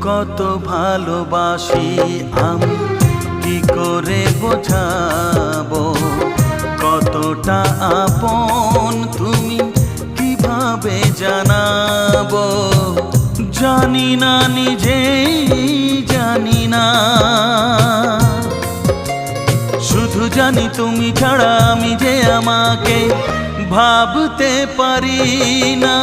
কত ভালোবাসি আমি। কি করে বোঝাবো? কতটা আপন তুমি কীভাবে জানাব? জানি না, নিজেই জানি না। শুধু জানি তুমি ছাড়া আমি যে আমাকে ভাবতে পারি না।